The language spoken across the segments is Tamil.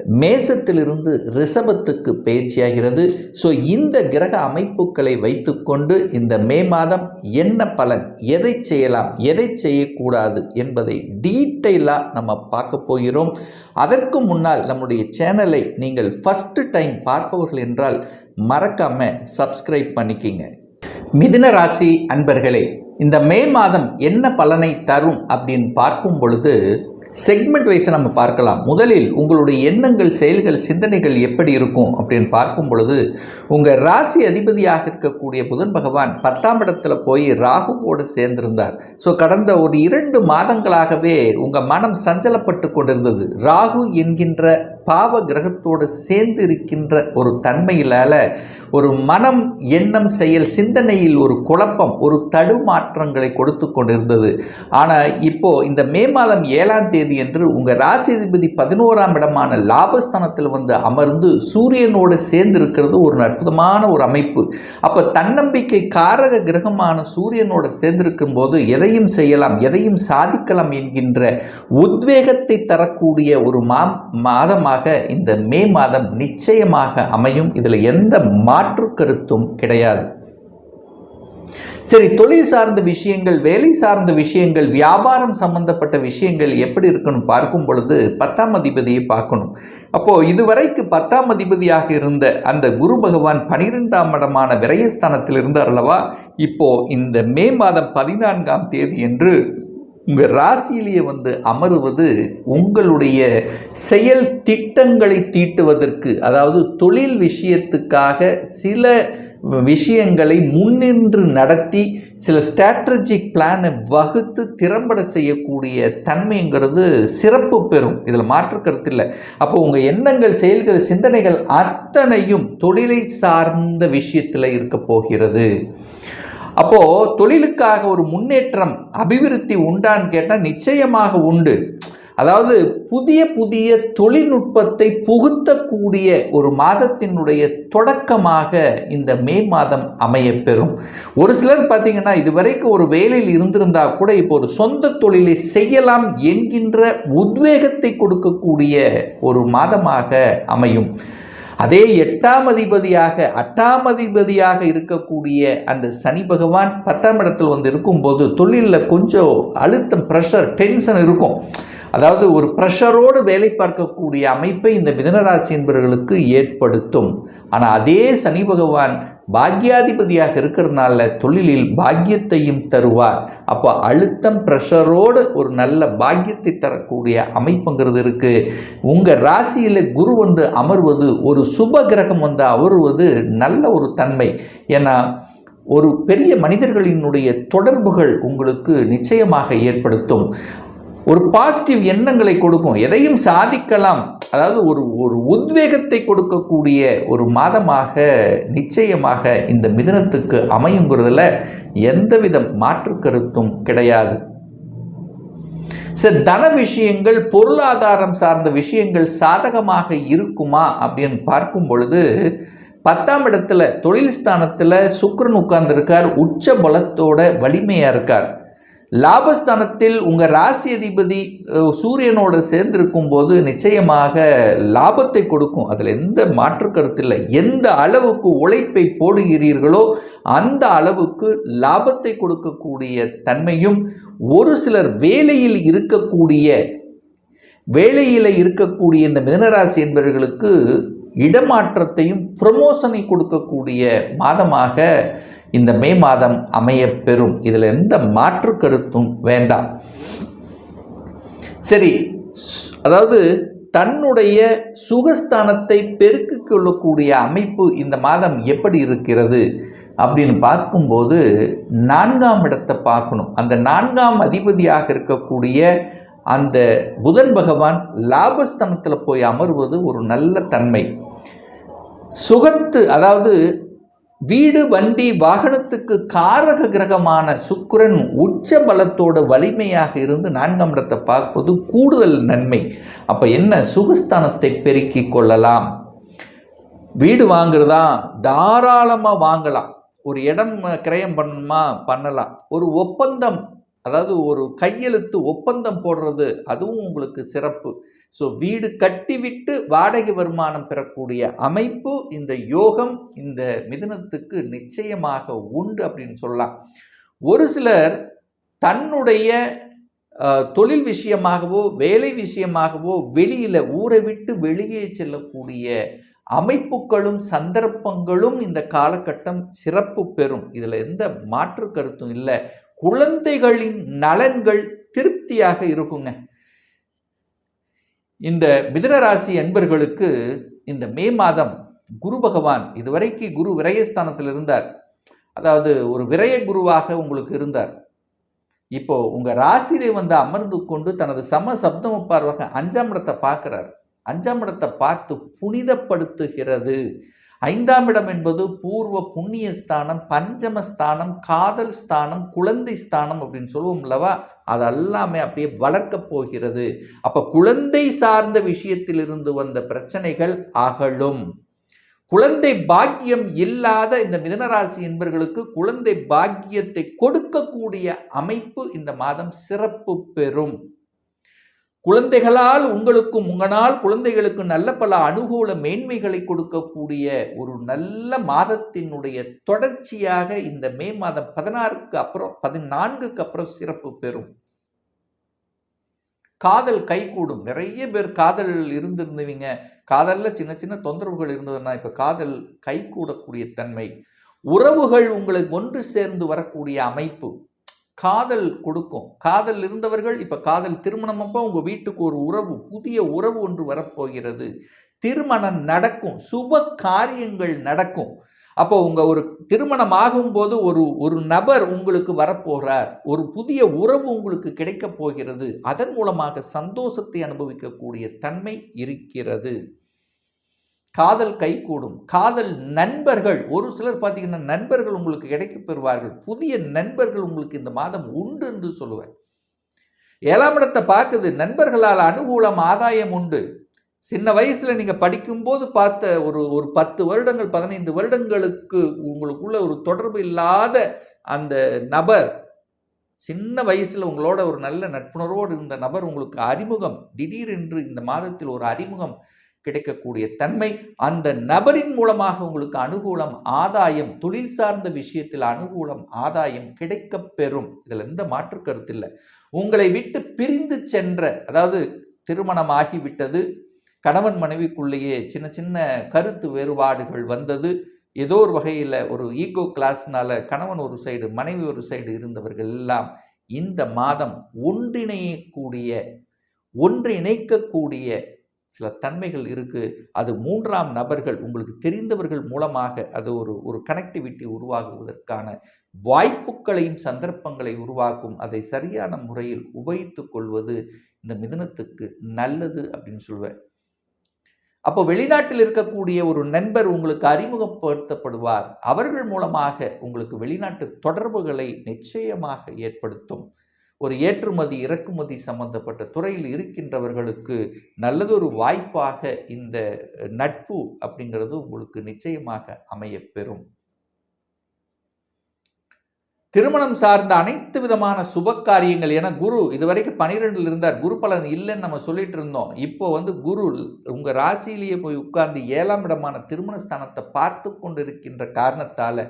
மேசத்திலிருந்து ரிஷபத்துக்கு பயிற்சியாகிறது ஸோ இந்த கிரக அமைப்புகளை வைத்துக்கொண்டு இந்த மே மாதம் என்ன பலன் எதை செய்யலாம் எதை செய்யக்கூடாது என்பதை டீட்டெயிலாக நம்ம பார்க்க போகிறோம். அதற்கு முன்னால் நம்முடைய சேனலை நீங்கள் ஃபஸ்ட்டு டைம் பார்ப்பவர்கள் என்றால் மறக்காமல் சப்ஸ்கிரைப் பண்ணிக்கிங்க. மிதுன ராசி அன்பர்களே இந்த மே மாதம் என்ன பலனை தரும் அப்படின்னு பார்க்கும் பொழுது செக்மெண்ட் வைஸை நம்ம பார்க்கலாம். முதலில் உங்களுடைய எண்ணங்கள் செயல்கள் சிந்தனைகள் எப்படி இருக்கும் அப்படின்னு பார்க்கும் பொழுது உங்கள் ராசி அதிபதியாக இருக்கக்கூடிய புதன் பகவான் பத்தாம் இடத்துல போய் ராகுவோடு சேர்ந்திருந்தார். ஸோ கடந்த ஒரு இரண்டு மாதங்களாகவே உங்கள் மனம் சஞ்சலப்பட்டு கொண்டிருந்தது. ராகு என்கின்ற பாவ கிரகத்தோடு சேர்ந்து இருக்கின்ற ஒரு தன்மையிலால் ஒரு மனம் எண்ணம் செயல் சிந்தனையில் ஒரு குழப்பம் ஒரு மாற்றங்களை கொடுத்து கொண்டிருந்தது. ஆனால் இப்போ இந்த மே மாதம் ஏழாம் தேதி என்று உங்கள் ராசிதிபதி பதினோராம் இடமான லாபஸ்தானத்தில் வந்து அமர்ந்து சூரியனோடு சேர்ந்து இருக்கிறது ஒரு அற்புதமான ஒரு அமைப்பு. அப்போ தன்னம்பிக்கை காரக கிரகமான சூரியனோடு சேர்ந்திருக்கும் போது எதையும் செய்யலாம் எதையும் சாதிக்கலாம் என்கின்ற உத்வேகத்தை தரக்கூடிய ஒரு மா மாதமாக இந்த மே மாதம் நிச்சயமாக அமையும். இதில் எந்த மாற்று கருத்தும் கிடையாது. சரி தொழில் சார்ந்த விஷயங்கள் வேலை சார்ந்த விஷயங்கள் வியாபாரம் சம்பந்தப்பட்ட விஷயங்கள் எப்படி இருக்குன்னு பார்க்கும் பொழுது பத்தாம் அதிபதியை பார்க்கணும். அப்போது இதுவரைக்கு பத்தாம் அதிபதியாக இருந்த அந்த குரு பகவான் பனிரெண்டாம் இடமான விரயஸ்தானத்தில் இருந்தார் அல்லவா இப்போ இந்த மே மாதம் பதினான்காம் தேதி என்று உங்கள் ராசியிலேயே வந்து அமருவது உங்களுடைய செயல் திட்டங்களை தீட்டுவதற்கு அதாவது தொழில் விஷயத்துக்காக சில விஷயங்களை முன்னின்று நடத்தி சில ஸ்ட்ராட்டஜிக் பிளானை வகுத்து திறம்பட செய்யக்கூடிய தன்மைங்கிறது சிறப்பு பெறும். இதில் மாற்று கருத்து இல்லை. அப்போ உங்கள் எண்ணங்கள் செயல்கள் சிந்தனைகள் அத்தனையும் தொழிலை சார்ந்த விஷயத்தில் இருக்க போகிறது. அப்போது தொழிலுக்காக ஒரு முன்னேற்றம் அபிவிருத்தி உண்டான்னு கேட்டால் நிச்சயமாக உண்டு. அதாவது புதிய புதிய தொழில்நுட்பத்தை புகுத்தக்கூடிய ஒரு மாதத்தினுடைய தொடக்கமாக இந்த மே மாதம் அமையப்பெறும். ஒரு சிலர் பார்த்தீங்கன்னா இதுவரைக்கும் ஒரு வேலையில் இருந்திருந்தா கூட இப்போ ஒரு சொந்த தொழிலை செய்யலாம் என்கின்ற உத்வேகத்தை கொடுக்கக்கூடிய ஒரு மாதமாக அமையும். அதே எட்டாம் அதிபதியாக அட்டாம் அதிபதியாக இருக்கக்கூடிய அந்த சனி பகவான் பத்தாம் இடத்தில் வந்து இருக்கும்போது தொழிலில் கொஞ்சம் அழுத்தம் ப்ரெஷர் டென்ஷன் இருக்கும். அதாவது ஒரு ப்ரெஷரோடு வேலை பார்க்கக்கூடிய அமைப்பை இந்த மிதனராசி என்பவர்களுக்கு ஏற்படுத்தும். ஆனால் அதே சனி பகவான் பாக்யாதிபதியாக இருக்கிறனால தொழிலில் பாக்கியத்தையும் தருவார். அப்போ அழுத்தம் ப்ரெஷரோடு ஒரு நல்ல பாக்கியத்தை தரக்கூடிய அமைப்புங்கிறது இருக்குது உங்கள் ராசியில் குரு வந்து அமர்வது ஒரு சுப கிரகம் வந்து அமர்வது நல்ல ஒரு தன்மை. ஏன்னா ஒரு பெரிய மனிதர்களினுடைய தொடர்புகள் உங்களுக்கு நிச்சயமாக ஏற்படுத்தும். ஒரு பாசிட்டிவ் எண்ணங்களை கொடுக்கும். எதையும் சாதிக்கலாம். அதாவது ஒரு ஒரு உத்வேகத்தை கொடுக்கக்கூடிய ஒரு மாதமாக நிச்சயமாக இந்த மிதனத்துக்கு அமையுங்கிறதுல எந்தவித மாற்று கருத்தும் கிடையாது. சார் தன விஷயங்கள் பொருளாதாரம் சார்ந்த விஷயங்கள் சாதகமாக இருக்குமா அப்படின்னு பார்க்கும் பொழுது பத்தாம் இடத்துல தொழில் ஸ்தானத்தில் சுக்கரன் உட்கார்ந்துருக்கார். உச்ச பலத்தோட வலிமையாக இருக்கார். லாபஸ்தானத்தில் உங்கள் ராசி அதிபதி சூரியனோடு சேர்ந்திருக்கும் போது நிச்சயமாக லாபத்தை கொடுக்கும். அதில் எந்த மாற்று கருத்து இல்லை. எந்த அளவுக்கு உழைப்பை போடுகிறீர்களோ அந்த அளவுக்கு லாபத்தை கொடுக்கக்கூடிய தன்மையும் ஒரு சிலர் வேலையில் இருக்கக்கூடிய வேலையில் இருக்கக்கூடிய இந்த மிதனராசி என்பவர்களுக்கு இடமாற்றத்தையும் ப்ரமோஷனை கொடுக்கக்கூடிய மாதமாக இந்த மே மாதம் அமைய பெறும் இதில் எந்த மாற்று கருத்தும் வேண்டாம். சரி அதாவது தன்னுடைய சுகஸ்தானத்தை பெருக்கிக் கொள்ளக்கூடிய அமைப்பு இந்த மாதம் எப்படி இருக்கிறது அப்படின்னு பார்க்கும்போது நான்காம் இடத்தை பார்க்கணும். அந்த நான்காம் அதிபதியாக இருக்கக்கூடிய அந்த புதன் பகவான் லாபஸ்தானத்தில் போய் அமர்வது ஒரு நல்ல தன்மை. சுகத்து அதாவது வீடு வண்டி வாகனத்துக்கு காரக கிரகமான சுக்கிரன் உச்ச பலத்தோட வலிமையாக இருந்து நான்காம் இடத்தை பார்ப்பது கூடுதல் நன்மை. அப்போ என்ன? சுகஸ்தானத்தை பெருக்கி கொள்ளலாம். வீடு வாங்குறதா? தாராளமாக வாங்கலாம். ஒரு இடம் கிரயம் பண்ணணுமா? பண்ணலாம். ஒரு ஒப்பந்தம் அதாவது ஒரு கையெழுத்து ஒப்பந்தம் போடுறது அதுவும் உங்களுக்கு சிறப்பு. ஸோ வீடு கட்டிவிட்டு வாடகை வருமானம் பெறக்கூடிய அமைப்பு இந்த யோகம் இந்த மிதனத்துக்கு நிச்சயமாக உண்டு அப்படின்னு சொல்லலாம். ஒரு சிலர் தன்னுடைய தொழில் விஷயமாகவோ வேலை விஷயமாகவோ வெளியில் ஊரை விட்டு வெளியே செல்லக்கூடிய அமைப்புகளும் சந்தர்ப்பங்களும் இந்த காலகட்டம் சிறப்பு பெறும். இதில் எந்த மாற்று கருத்தும் இல்லை. குழந்தைகளின் நலன்கள் திருப்தியாக இருக்குங்க. இந்த மிதனராசி அன்பர்களுக்கு இந்த மே மாதம் குரு பகவான் இதுவரைக்கு குரு விரயஸ்தானத்தில் இருந்தார். அதாவது ஒரு விரய குருவாக உங்களுக்கு இருந்தார். இப்போ உங்க ராசியிலே வந்து அமர்ந்து கொண்டு தனது சம சப்தம பார்வக அஞ்சாம் இடத்தை பார்க்கிறார். அஞ்சாம் இடத்தை பார்த்து புனிதப்படுத்துகிறது. ஐந்தாம் இடம் என்பது பூர்வ புண்ணிய ஸ்தானம் பஞ்சம ஸ்தானம் காதல் ஸ்தானம் குழந்தை ஸ்தானம் அப்படின்னு சொல்லுவோம் அல்லவா? அது எல்லாமே அப்படியே வளர்க்கப் போகிறது. அப்போ குழந்தை சார்ந்த விஷயத்திலிருந்து வந்த பிரச்சனைகள் அகலும். குழந்தை பாக்கியம் இல்லாத இந்த மிதனராசி என்பவர்களுக்கு குழந்தை பாக்கியத்தை கொடுக்கக்கூடிய அமைப்பு இந்த மாதம் சிறப்பு பெறும். குழந்தைகளால் உங்களுக்கும் உங்களால் குழந்தைகளுக்கு நல்ல பல அனுகூல மேன்மைகளை கொடுக்கக்கூடிய ஒரு நல்ல மாதத்தினுடைய தொடர்ச்சியாக இந்த மே மாதம் பதினாறுக்கு அப்புறம் பதினான்குக்கு அப்புறம் சிறப்பு பெறும். காதல் கைகூடும். நிறைய பேர் காதல் இருந்திருந்தவங்க காதலில் சின்ன சின்ன தொந்தரவுகள் இருந்ததுன்னா இப்போ காதல் கைகூடக்கூடிய தன்மை. உறவுகள் உங்களுக்கு ஒன்று சேர்ந்து வரக்கூடிய அமைப்பு. காதல் கொடுக்கும். காதல் இருந்தவர்கள் இப்போ காதல் திருமணம் அப்போ உங்கள் வீட்டுக்கு ஒரு உறவு புதிய உறவு ஒன்று வரப்போகிறது. திருமணம் நடக்கும். சுப காரியங்கள் நடக்கும். அப்போ உங்கள் ஒரு திருமணம் ஆகும்போது ஒரு ஒரு நபர் உங்களுக்கு வரப்போகிறார் ஒரு புதிய உறவு உங்களுக்கு கிடைக்கப் போகிறது. அதன் மூலமாக சந்தோஷத்தை அனுபவிக்கக்கூடிய தன்மை இருக்கிறது. காதல் கைகூடும். காதல் நண்பர்கள் ஒரு சிலர் பார்த்தீங்கன்னா நண்பர்கள் உங்களுக்கு கிடைக்கப் பெறுவார்கள். புதிய நண்பர்கள் உங்களுக்கு இந்த மாதம் உண்டு என்று சொல்லுவேன் ஏழாம் இடத்தை பார்க்குது நண்பர்களால் அனுகூலம் ஆதாயம் உண்டு. சின்ன வயசில் நீங்கள் படிக்கும்போது பார்த்த ஒரு ஒரு பத்து வருடங்கள் பதினைந்து வருடங்களுக்கு உங்களுக்குள்ள ஒரு தொடர்பு இல்லாத அந்த நபர் சின்ன வயசில் உங்களோட ஒரு நல்ல நட்புணர்வோடு இருந்த நபர் உங்களுக்கு அறிமுகம். திடீரென்று இந்த மாதத்தில் ஒரு அறிமுகம் கிடைக்கக்கூடிய தன்மை அந்த நபரின் மூலமாக உங்களுக்கு அனுகூலம் ஆதாயம் தொழில் சார்ந்த விஷயத்தில் அனுகூலம் ஆதாயம் கிடைக்கப் பெறும். இதில் எந்த மாற்று கருத்து இல்லை. உங்களை விட்டு பிரிந்து சென்ற அதாவது திருமணமாகிவிட்டது கணவன் மனைவிக்குள்ளேயே சின்ன சின்ன கருத்து வேறுபாடுகள் வந்தது ஏதோ ஒரு வகையில் ஒரு ஈகோ கிளாஸ்னால கணவன் ஒரு சைடு மனைவி ஒரு சைடு இருந்தவர்கள் எல்லாம் இந்த மாதம் ஒன்றிணையக்கூடிய ஒன்றிணைக்கக்கூடிய சில தன்மைகள் இருக்குது அது மூன்றாம் நபர்கள் உங்களுக்கு தெரிந்தவர்கள் மூலமாக அது ஒரு ஒரு கனெக்டிவிட்டி உருவாகுவதற்கான வாய்ப்புகளையும் சந்தர்ப்பங்களை உருவாக்கும். அதை சரியான முறையில் உபயோகித்து கொள்வது இந்த மிதுனத்துக்கு நல்லது அப்படின்னு சொல்லுவேன் அப்போ வெளிநாட்டில் இருக்கக்கூடிய ஒரு நண்பர் உங்களுக்கு அறிமுகப்படுத்தப்படுவார். அவர்கள் மூலமாக உங்களுக்கு வெளிநாட்டு தொடர்புகளை நிச்சயமாக ஏற்படுத்தும். ஒரு ஏற்றுமதி இறக்குமதி சம்பந்தப்பட்ட துறையில் இருக்கின்றவர்களுக்கு நல்லதொரு வாய்ப்பாக இந்த நட்பு அப்படிங்கிறது உங்களுக்கு நிச்சயமாக அமையப்பெறும். திருமணம் சார்ந்த அனைத்து விதமான சுப காரியங்கள் என குரு இதுவரைக்கும் பனிரெண்டில் இருந்தார் குரு பலன் இல்லைன்னு நம்ம சொல்லிட்டு இருந்தோம். இப்போ வந்து குரு உங்கள் ராசியிலேயே போய் உட்கார்ந்து ஏழாம் இடமான திருமண ஸ்தானத்தை பார்த்து கொண்டு இருக்கின்ற காரணத்தால்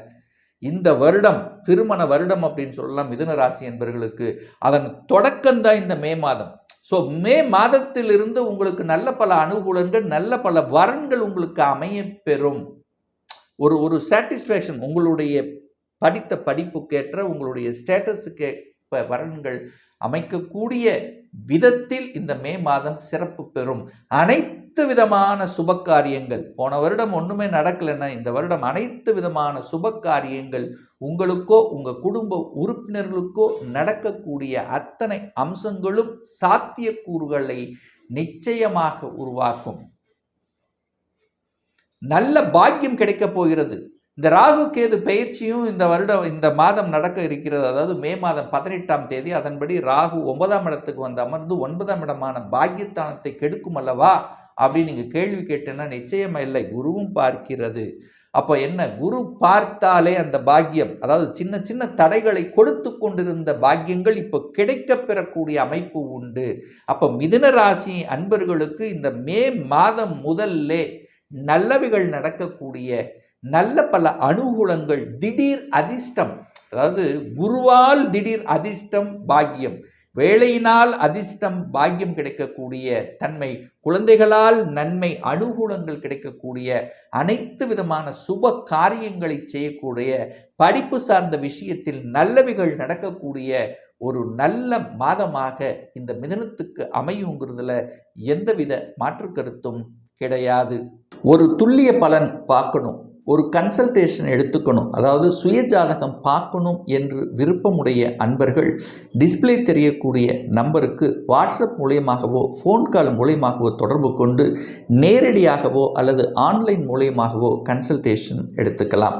இந்த வருடம் திருமண வருடம் அப்படின்னு சொல்லலாம் மிதுன ராசி என்பவர்களுக்கு அதன் தொடக்கம்தான் இந்த மே மாதம். ஸோ மே மாதத்திலிருந்து உங்களுக்கு நல்ல பல அனுகூலங்கள் நல்ல பல வரன்கள் உங்களுக்கு அமைய பெறும் ஒரு ஒரு சாட்டிஸ்ஃபேக்ஷன் உங்களுடைய படித்த படிப்புக்கேற்ற உங்களுடைய ஸ்டேட்டஸுக்கு வரன்கள் அமைக்கக்கூடிய விதத்தில் இந்த மே மாதம் சிறப்பு பெறும். அனைத்து விதமான சுப காரியங்கள் போன வருடம் ஒன்றுமே நடக்கலைன்னா இந்த வருடம் அனைத்து விதமான சுப காரியங்கள் உங்களுக்கோ உங்கள் குடும்ப உறுப்பினர்களுக்கோ நடக்கக்கூடிய அத்தனை அம்சங்களும் சாத்தியக்கூறுகளை நிச்சயமாக உருவாக்கும். நல்ல பாக்கியம் கிடைக்கப் போகிறது. இந்த ராகு கேது பயிற்சியும் இந்த வருடம் இந்த மாதம் நடக்க இருக்கிறது. அதாவது மே மாதம் பதினெட்டாம் தேதி அதன்படி ராகு ஒன்பதாம் இடத்துக்கு வந்து அமர்ந்து ஒன்பதாம் இடமான பாக்கியத்தானத்தை கெடுக்கும் அல்லவா? அப்படின்னு நீங்கள் கேள்வி கேட்டேன்னா நிச்சயமா இல்லை. குருவும் பார்க்கிறது. அப்போ என்ன? குரு பார்த்தாலே அந்த பாக்கியம் அதாவது சின்ன சின்ன தடைகளை கொடுத்து கொண்டிருந்த பாக்கியங்கள் இப்போ கிடைக்க பெறக்கூடிய அமைப்பு உண்டு. அப்போ மிதுன ராசி அன்பர்களுக்கு இந்த மே மாதம் முதல்ல நல்லவைகள் நடக்கக்கூடிய நல்ல பல அனுகூலங்கள் திடீர் அதிர்ஷ்டம். அதாவது குருவால் திடீர் அதிர்ஷ்டம் பாக்கியம். வேலையினால் அதிர்ஷ்டம் பாக்கியம் கிடைக்கக்கூடிய தன்மை குழந்தைகளால் நன்மை அனுகூலங்கள் கிடைக்கக்கூடிய அனைத்து விதமான சுப காரியங்களை செய்யக்கூடிய படிப்பு சார்ந்த விஷயத்தில் நல்லவைகள் நடக்கக்கூடிய ஒரு நல்ல மாதமாக இந்த மிதனத்துக்கு அமையுங்கிறதுல எந்தவித மாற்று கருத்தும் கிடையாது. ஒரு துல்லிய பலன் பார்க்கணும். ஒரு கன்சல்டேஷன் எடுத்துக்கணும். அதாவது சுயஜாதகம் பார்க்கணும் என்று விருப்பமுடைய அன்பர்கள் டிஸ்பிளே தெரியக்கூடிய நம்பருக்கு வாட்ஸ்அப் மூலியமாகவோ ஃபோன் கால் மூலியமாகவோ தொடர்பு கொண்டு நேரடியாகவோ அல்லது ஆன்லைன் மூலியமாகவோ கன்சல்டேஷன் எடுத்துக்கலாம்.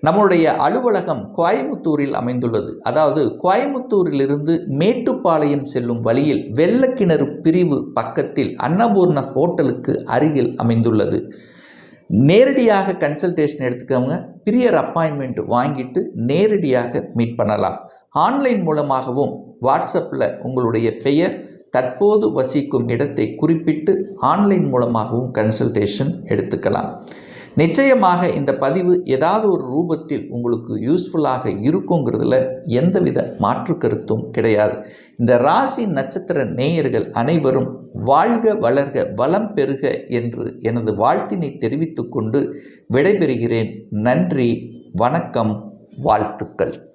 நம்முடைய அலுவலகம் கோயமுத்தூரில் அமைந்துள்ளது. அதாவது கோயமுத்தூரிலிருந்து மேட்டுப்பாளையம் செல்லும் வழியில் வெள்ளக்கிணறு பிரிவு பக்கத்தில் அன்னபூர்ண ஹோட்டலுக்கு அருகில் அமைந்துள்ளது. நேரடியாக கன்சல்டேஷன் எடுத்துக்கவங்க பிரியர் அப்பாயின்மெண்ட் வாங்கிட்டு நேரடியாக மீட் பண்ணலாம். ஆன்லைன் மூலமாகவும் வாட்ஸ்அப்பில் உங்களுடைய பெயர் தற்போது வசிக்கும் இடத்தை குறிப்பிட்டு ஆன்லைன் மூலமாகவும் கன்சல்டேஷன் எடுத்துக்கலாம். நிச்சயமாக இந்த பதிவு ஏதாவது ஒரு ரூபத்தில் உங்களுக்கு யூஸ்ஃபுல்லாக இருக்குங்கிறதுல எந்தவித மாற்று கருத்தும் கிடையாது. இந்த ராசி நட்சத்திர நேயர்கள் அனைவரும் வாழ்க வளர்க வளம் பெறுக என்று எனது வாழ்த்தினை தெரிவித்துக்கொண்டு விடைபெறுகிறேன். நன்றி வணக்கம் வாழ்த்துக்கள்.